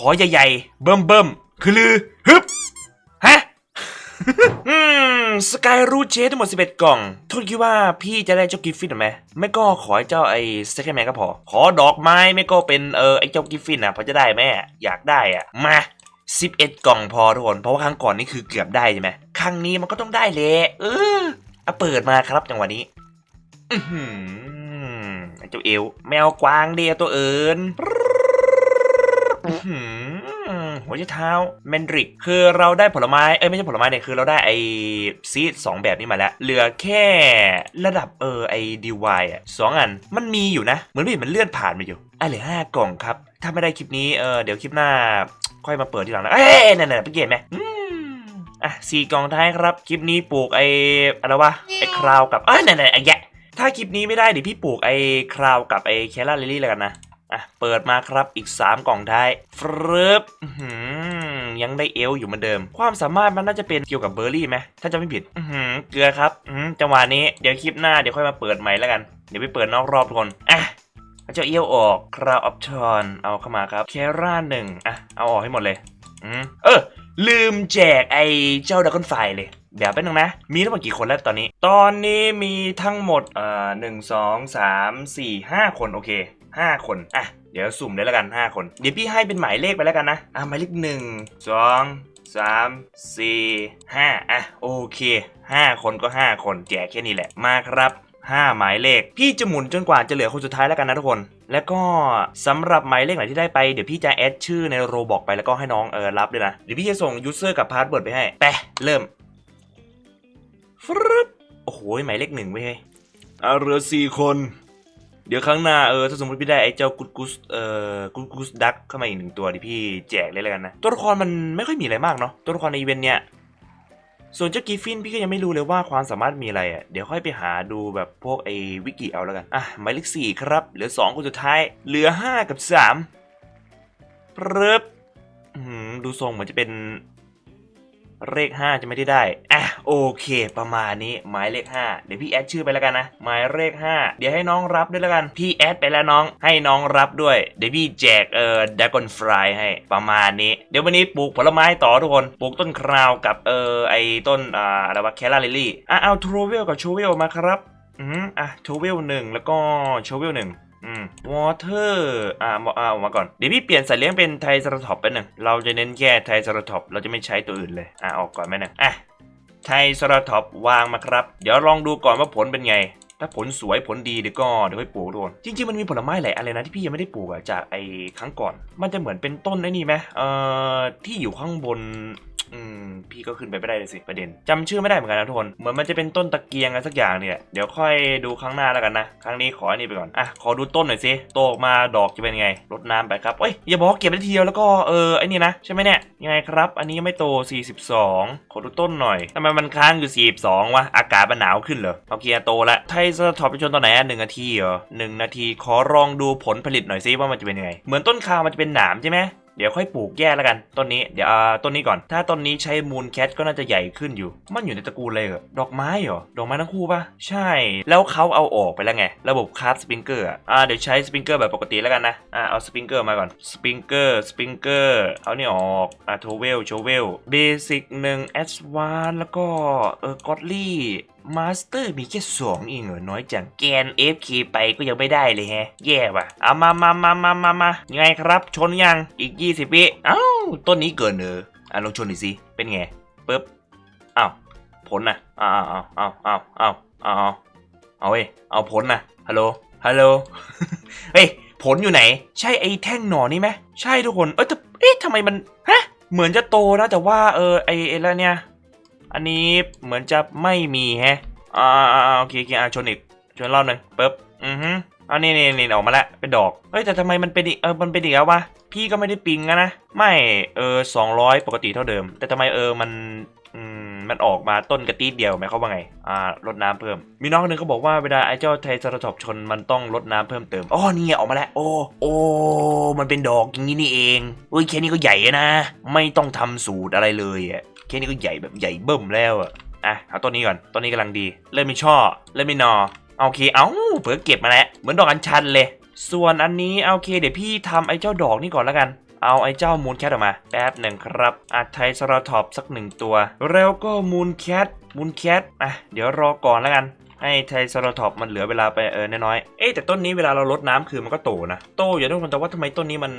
ขอใหญ่ๆ เบิ่มเบิ่มๆคือลือฮึบฮะ อืมสกายรูเชสทั้งหมด 11 กล่องทุนคิดว่าพี่จะได้เจ้ากิฟฟินหรือไม่ไม่ก็ขอให้เจ้าไอ้สเต็กแมนก็พอ ขอดอกไม้ไม่ก็เป็นเออไอ้เจ้ากิฟฟินอะพอจะได้ไหมอยากได้อะ มา 11 กล่องพอทุกคนเพราะว่าครั้งก่อนนี่คือเกือบได้ใช่ไหมครั้งนี้มันก็ต้องได้แหละเออเอาเปิดมาครับจังหวะนี้อือหือไอ้เจ้าเอวแมวกวางเดียวตัวเอิญ หัวใจเท้าแมนดริก คือเราได้ผลไม้ เอ้ยไม่ใช่ผลไม้เนี่ย คือเราได้ไอซีดสองแบบนี้มาแล้ว เหลือแค่ระดับเออไอดีวายอะสองอัน มันมีอยู่นะ เหมือนไม่เห็นมันเลื่อนผ่านมาอยู่อะเหลือห้ากล่องครับ ถ้าไม่ได้คลิปนี้ เออเดี๋ยวคลิปหน้า ค่อยมาเปิดทีหลังนะ เอ้ยนั่นน่ะไปเกตไหมอืมอะสี่กล่องท้ายครับ คลิปนี้ปลูกไออะไรวะ ไอคราวกับเอ้ยนั่นน่ะไอแยะถ้าคลิปนี้ไม่ได้เดี๋ยวพี่ปลูกไอ้คราวกับไอ้แคลาลิลี่แล้วกันนะ อะ เปิดมาครับอีก 3 กล่องท้ายฟรึบยังได้เอลอยู่เหมือนเดิม ความสามารถมันน่าจะเป็นเกี่ยวกับเบอร์รี่ไหมถ้าจะไม่ผิดอื้อหือเกลือครับอื้อหือจังหวะนี้เดี๋ยวคลิปหน้าเดี๋ยวค่อยมาเปิดใหม่แล้วกัน เดี๋ยวไปเปิดนอกรอบทุกคนอะเอาเจ้าเอลออกคราวออปชอนเอาเข้ามาครับ แคร่าหนึ่งอะ เอาออกให้หมดเลยอืมเออ ลืมแจกไอ้เจ้าดักคอนไฟเลย เดี๋ยวแป๊บนึงนะ มีทั้งหมดกี่คนแล้วตอนนี้ ตอนนี้มีทั้งหมดเอ่อหนึ่งสองสามสี่ห้าคนโอเค ห้าคนอะเดี๋ยวสุ่มเลยแล้วกันห้าคน เดี๋ยวพี่ให้เป็นหมายเลขไปแล้วกันนะอะหมายเลขหนึ่งสองสามสี่ห้าอะโอเคห้าคนก็ห้าคนแจกแค่นี้แหละมาครับห้าหมายเลข พี่จะหมุนจนกว่าจะเหลือคนสุดท้ายแล้วกันนะทุกคน แล้วก็สำหรับหมายเลขไหนที่ได้ไปเดี๋ยวพี่จะแอดชื่อในโรบอกไปแล้วก็ให้น้องเออรับด้วยนะเดี๋ยวพี่จะส่งยูเซอร์กับพาสเวิร์ดไปให้ไปเริ่มฟรึบโอ้โหหมายเลขหนึ่งไปเฮ้ยเอาเหลือสี่คน เดี๋ยวครั้งหน้าเออถ้าสมมติพี่ได้ไอ้เจ้ากุดกุสเอ่อกุดกุสดักเข้ามาอีกหนึ่งตัวดิพี่แจกเลยแล้วกันนะ ตัวละครมันไม่ค่อยมีอะไรมากเนาะตัวละครในอีเวนต์เนี้ยส่วนเจ้ากีฟินพี่ก็ยังไม่รู้เลยว่าความสามารถมีอะไรอะเดี๋ยวค่อยไปหาดูแบบพวกไอ้วิกิเอาแล้วกันอะหมายเลขสี่ครับ เหลือสองคนสุดท้าย เหลือห้ากับสามเริ่บดูทรงเหมือนจะเป็นเลขห้าจะไม่ได้ได้อะ โอเคประมาณนี้หมายเลขห้าเดี๋ยวพี่แอดชื่อไปแล้วกันนะหมายเลขห้าเดี๋ยวให้น้องรับด้วยแล้วกัน พี่แอดไปแล้วน้องให้น้องรับด้วย เดี๋ยวพี่แจกเอ่อดากอนฟรายให้ประมาณนี้ เดี๋ยววันนี้ปลูกผลไม้ต่อทุกคนปลูกต้นคราวกับเอ่อไอ้ต้นอ่าอะไรวะแคลาลิลี่อะเอาทรเวลกับโชเวลมาครับอืมอะโชเวลหนึ่งแล้วก็โชเวลหนึ่งอืมวอเตอร์อ่าเอาเอาออกมาก่อน เดี๋ยวพี่เปลี่ยนสัตว์เลี้ยงเป็นไทรเซราทอปไปหนึ่งเราจะเน้นแค่ไทรเซราทอปเราจะไม่ใช้ตัวอื่นเลย อะออกก่อนไหมหนึ่งอะ ไทรเซราทอปวางมาครับ เดี๋ยวลองดูก่อนว่าผลเป็นไง ถ้าผลสวยผลดีเดี๋ยวก็เดี๋ยวไปปลูกโดนจริงๆมันมีผลไม้หลายอะไรนะที่พี่ยังไม่ได้ปลูกอะจากไอ้ครั้งก่อน มันจะเหมือนเป็นต้นไอ้นี่ไหมเอ่อที่อยู่ข้างบน อืม พี่ก็ขึ้นไปไม่ได้เลยสิประเด็นจำชื่อไม่ได้เหมือนกันนะทุกคนเหมือนมันจะเป็นต้นตะเกียงอะไรสักอย่างเนี่ยเดี๋ยวค่อยดูครั้งหน้าแล้วกันนะ ครั้งนี้ขออันนี้ไปก่อน อะ ขอดูต้นหน่อยสิโตออกมาดอกจะเป็นไงรดน้ำไปครับเอ้ยอย่าบอกเก็บได้ทีเดียวแล้วก็เออไอ้นี่นะใช่ไหมเนี่ยยังไงครับ อันนี้ไม่โต 42 ขอดูต้นหน่อยทำไมมันค้างอยู่ 42วะอากาศมันหนาวขึ้นเหรอโอเคโตละไทยสท็อปไปชนตอนไหนอะหนึ่งนาทีเหรอหนึ่งนาทีขอลองดูผลผลิตหน่อยซิว่ามันจะเป็นยังไง เหมือนต้นคาวมันจะเป็นหนามใช่ไหม เดี๋ยวค่อยปลูกแยกแล้วกันต้นนี้เดี๋ยวต้นนี้ก่อน ถ้าต้นนี้ใช้มูลแคทก็น่าจะใหญ่ขึ้นอยู่ มันอยู่ในตระกูลเลยเหรอดอกไม้เหรอดอกไม้ทั้งคู่ปะใช่ แล้วเขาเอาออกไปแล้วไง ระบบคาร์สปริงเกอร์อ่าเดี๋ยวใช้สปริงเกอร์แบบปกติแล้วกันนะอ่าเอาสปริงเกอร์มาก่อนสปริงเกอร์สปริงเกอร์เอานี่ออกอ่าโทเวลโชเวลเบสิกหนึ่งแอดวานแล้วก็เออกอดลี่ มาสเตอร์มีแค่สองเองเหรอน้อยจังแกน FK ไปก็ยังไม่ได้เลยแฮะ แย่ว่ะเอามามามามามามายังไงครับ ชนยังอีก 20วิเอ้าต้นนี้เกินเนออะลองชนหน่อยสิ เป็นไงปึ๊บอ้าวผลนะอ้าวอ้าวอ้าวอ้าวอ้าวอ้าวเอาเว้ยเอาผลนะฮัลโหลฮัลโหลเฮ้ยผลอยู่ไหน ใช่ไอ้แท่งหนอนนี่ไหมใช่ทุกคนเอ้ยแต่เอ๊ะทำไมมันฮะเหมือนจะโตนะแต่ว่าเออไอ้ไอ้แล้วเนี่ย อันนี้เหมือนจะไม่มีแฮะอ่าอ่าอ่าโอเคโอเคอ่าชนอีกชนรอบหนึ่งปึ๊บอือฮึอันนี้นี่นี่ออกมาแล้วเป็นดอกเฮ้ยแต่ทำไมมันเป็นอีกเออมันเป็นอีกแล้ววะพี่ก็ไม่ได้ปิงนะไม่เออสองร้อยปกติเท่าเดิม แต่ทำไมเออมัน มันออกมาต้นกระตีดเดียวหมายความว่าไง อ่าลดน้ำเพิ่ม มีน้องคนหนึ่งเขาบอกว่าเวลาไอ้เจ้าไทรเซราทอปชนมันต้องลดน้ำเพิ่มเติมอ๋อนี่ไงออกมาแล้ว โอ้โอ้มันเป็นดอกอย่างนี้นี่เองเฮ้ยแค่นี้ก็ใหญ่นะ ไม่ต้องทำสูตรอะไรเลยอะแค่นี้ก็ใหญ่แบบใหญ่เบิ่มแล้วอะอะเอาต้นนี้ก่อนต้นนี้กำลังดีเริ่มมีช่อเริ่มมีนอโอเคเอ้าเผื่อเก็บมาแล้วเหมือนดอกอัญชันเลย ส่วนอันนี้โอเค เดี๋ยวพี่ทำไอ้เจ้าดอกนี่ก่อนแล้วกัน เอาไอ้เจ้ามูนแคทออกมา แป๊บหนึ่งครับอาไทสราทอปสักหนึ่งตัว แล้วก็มูนแคทมูนแคทอะเดี๋ยวรอก่อนแล้วกันให้ไทสราทอปมันเหลือเวลาไปเออน้อยๆ เอ๊ะแต่ต้นนี้เวลาเราลดน้ำคือมันก็โตนะ โตอยู่ทุกคนแต่ว่าทำไมต้นนี้มัน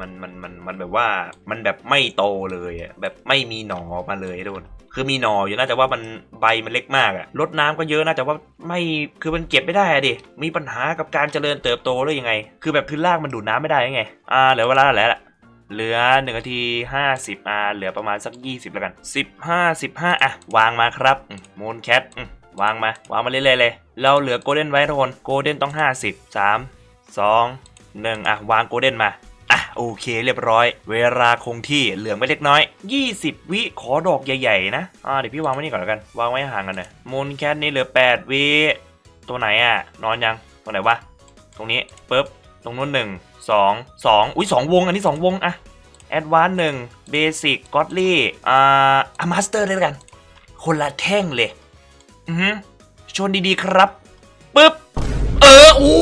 มันมันมันมันแบบว่ามันแบบไม่โตเลยอะแบบไม่มีหน่อมาเลยทุกคน คือมีหน่ออยู่นะแต่ว่ามันใบมันเล็กมากอะลดน้ำก็เยอะนะแต่ว่าไม่คือมันเก็บไม่ได้อะดิมีปัญหากับการเจริญเติบโตหรือยังไง คือแบบพื้นรากมันดูดน้ำไม่ได้ยังไงอ่าเหลือเวลาแล้วละเหลือ1นาที 50อ่าเหลือประมาณสัก 20 แล้วกัน 15 15 อะ วางมาครับมูนแคทวางมา วางมาเรื่อยๆเลย เราเหลือโกลเด้นไว้ทุกคนโกลเด้นต้อง 50 3 2 1 อะ วางโกลเด้นมา โอเคเรียบร้อย เวลาคงที่เหลือไม่เล็กน้อย 20 วิขอดอกใหญ่ๆนะอ่าเดี๋ยวพี่วางไว้นี่ก่อนแล้วกัน วางไว้ห่างกันหน่อยมูนแคทนี่เหลือ 8 วิ ตัวไหนอะ นอนยังตัวไหนวะตรงนี้ปึ๊บตรงนู้นหนึ่งสองสองอุ้ยสองวง อันนี้สองวงอะแอดวานหนึ่งเบสิกก็อดลี่อ่าอะมาสเตอร์ด้วยกัน คนละแท่งเลย อือฮึชนดีๆครับปึ๊บ เออ โอ้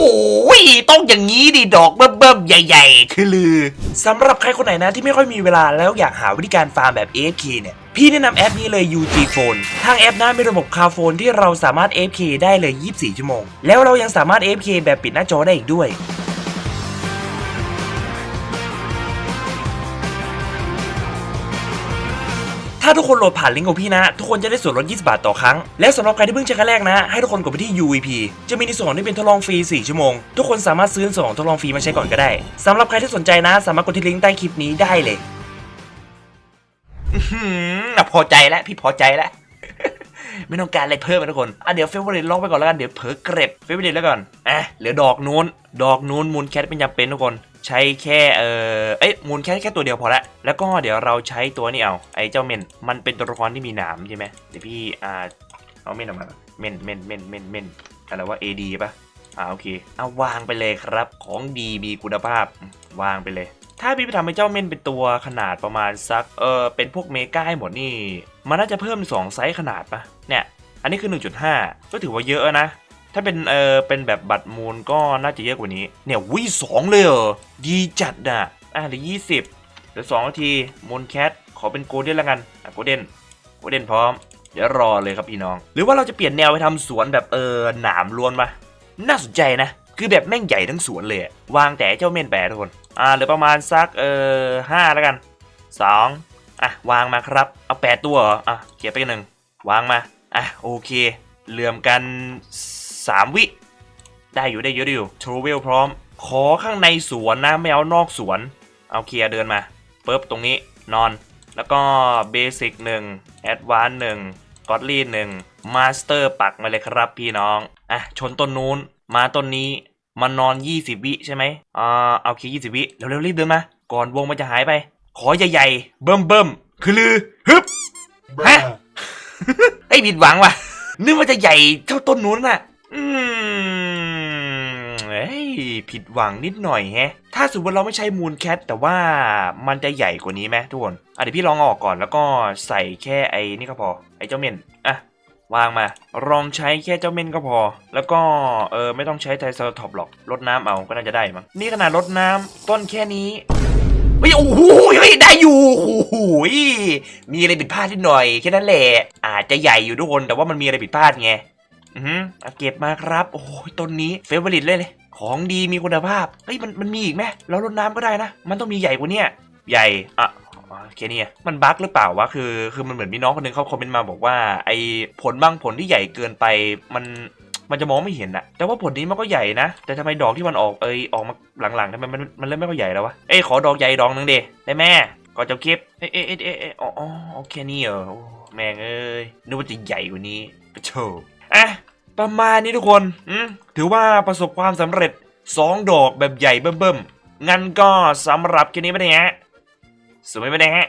ต้องอย่างนี้ดิดอกเบิ่มๆใหญ่ ๆ คือลือสำหรับใครคนไหนนะที่ไม่ค่อยมีเวลาแล้วอยากหาวิธีการฟาร์มแบบ AFK เนี่ยพี่แนะนำแอปนี้เลย UG Phone ทางแอปนะมีระบบคาโฟนที่เราสามารถ AFK ได้เลย 24 ชั่วโมง แล้วเรายังสามารถ AFK แบบปิดหน้าจอได้อีกด้วยาทุกคนโหลดผ่านลิงก์ของพี่นะ ทุกคนจะได้ส่วนลด 20 บาทต่อครั้ง และสำหรับใครที่เพิ่งใช้ครั้งแรกนะ ให้ทุกคนกดไปที่ UVP จะมีในส่วนของที่เป็นทดลองฟรี 4 ชั่วโมง ทุกคนสามารถซื้อส่วนของทดลองฟรีมาใช้ก่อนก็ได้สำหรับใครที่สนใจนะ สามารถกดที่ลิงก์ใต้คลิปนี้ได้เลยอื้อหือพอใจแล้วพี่พอใจแล้ว ไม่ต้องการอะไรเพิ่มนะทุกคนอะเดี๋ยวเฟเวอร์ริตล็อกไปก่อนแล้วกันเดี๋ยวเผลอเกร็บเฟเวอร์ริตแล้วก่อนอะเหลือดอกนู้น ดอกนู้นมูลแคทเป็นจำเป็นทุกคน ใช้แค่เออเอ้ยมูลแคทแค่ตัวเดียวพอละ แล้วก็เดี๋ยวเราใช้ตัวนี้เอา ไอ้เจ้าเมน มันเป็นตัวละครที่มีหนามใช่ไหมเดี๋ยวพี่อ่าเอาเมนออกมาเมนเมนเมนเมนเมนอะไรว่า AD ป่ะอ่าโอเคเอาวางไปเลยครับของดีมีคุณภาพวางไปเลย ถ้าพี่ไปทำให้เจ้าเม่นเป็นตัวขนาดประมาณสักเออเป็นพวกเมกาให้หมดนี่ มันน่าจะเพิ่ม 2 ไซส์ขนาดปะเนี่ย อันนี้คือ 1.5 ก็ถือว่าเยอะนะ ถ้าเป็นเออเป็นแบบบัตรมูลก็น่าจะเยอะกว่านี้ เนี่ยวิสองเลยเหรอ ดีจัดอะ อะเหลือ20เหลือ2นาทีมูลแคทขอเป็นโกลเด้นแล้วกัน อะโกลเด้นโกลเด้นพร้อม เดี๋ยวรอเลยครับพี่น้อง หรือว่าเราจะเปลี่ยนแนวไปทำสวนแบบเออหนามล้วนปะน่าสนใจนะ คือแบบแม่งใหญ่ทั้งสวนเลย วางแต่เจ้าเม่นแปะทุกคน อ่าเหลือประมาณสักเออห้าแล้วกันสองอะวางมาครับ เอาแปดตัวเหรอ อะเก็บไปหนึ่งวางมา อะโอเคเหลื่อมกัน สามวิ ได้อยู่ได้เยอะดิวทรูเวลพร้อม ขอข้างในสวนนะ ไม่เอานอกสวน เอาเคลียร์เดินมาปุ๊บตรงนี้นอน แล้วก็เบสิกหนึ่งแอดวานหนึ่งกอดลี่หนึ่งมาสเตอร์ปักมาเลยครับพี่น้อง อะ ชนต้นนู้น มาต้นนี้มานอน 20 วิใช่ไหมอ่าเอาเค20วิเร็วๆรีบเดินมา ก่อนวงมันจะหายไป ขอใหญ่ๆ เบิ่มเบิ่มๆคือลือฮึบฮะไอ้ยผิดหวังว่ะนึกว่าจะใหญ่เท่าต้นนู้นน่ะ อืมเอ้ยผิดหวังนิดหน่อยแฮะ ถ้าสมมติเราไม่ใช้มูนแคทแต่ว่ามันจะใหญ่กว่านี้ไหมทุกคนอะเดี๋ยวพี่ลองออกก่อนแล้วก็ใส่แค่ไอ้นี่ก็พอ ไอ้เจ้าเม่นอะวางมา ลองใช้แค่เจ้าเม่นก็พอ แล้วก็เออไม่ต้องใช้ไทเซอร์ท็อปหรอกลดน้ำเอาก็น่าจะได้มั้งนี่ขนาดลดน้ำต้นแค่นี้เฮ้ยโอ้โหเฮ้ยได้อยู่โอ้โหมีอะไรผิดพลาดนิดหน่อยแค่นั้นแหละอาจจะใหญ่อยู่ทุกคนแต่ว่ามันมีอะไรผิดพลาดไง อือฮึอะเก็บมาครับ โอ้ยต้นนี้เฟเวอร์ลิตเลยเลย ของดีมีคุณภาพ เฮ้ยมันมันมีอีกไหมเราลดน้ำก็ได้นะ มันต้องมีใหญ่กว่านี้ใหญ่อะอ๋อแค่นี้อะมันบั๊กหรือเปล่าวะคือ คือมันเหมือนมีน้องคนหนึงเขาคอมเมนต์มาบอกว่า ไอ้ผลบางผลที่ใหญ่เกินไปมันมันจะมองไม่เห็นอะแต่ว่าผลนี้มันก็ใหญ่นะ แต่ทำไมดอกที่มันออกเอยออกมาหลังๆทำไมมันมันเริ่มไม่ค่อยใหญ่แล้ววะ เอ้ยขอดอกใหญ่ดอกหนึงเดได้แม่ก่อนจะคลิปเอ้เอ้ยเอ้ยเอ้ยเอ้ยอ๋อโอเคนี่เหรอโอ้แม่งเอ้ยนึกว่าจะใหญ่กว่านี้ปะโถ อะประมาณนี้ทุกคนถือว่าประสบความสำเร็จสองดอกแบบใหญ่เบิ่มๆงั้นก็สำหรับคลิปนี้ไม่ได้ฮะสวยไม่ได้ฮะ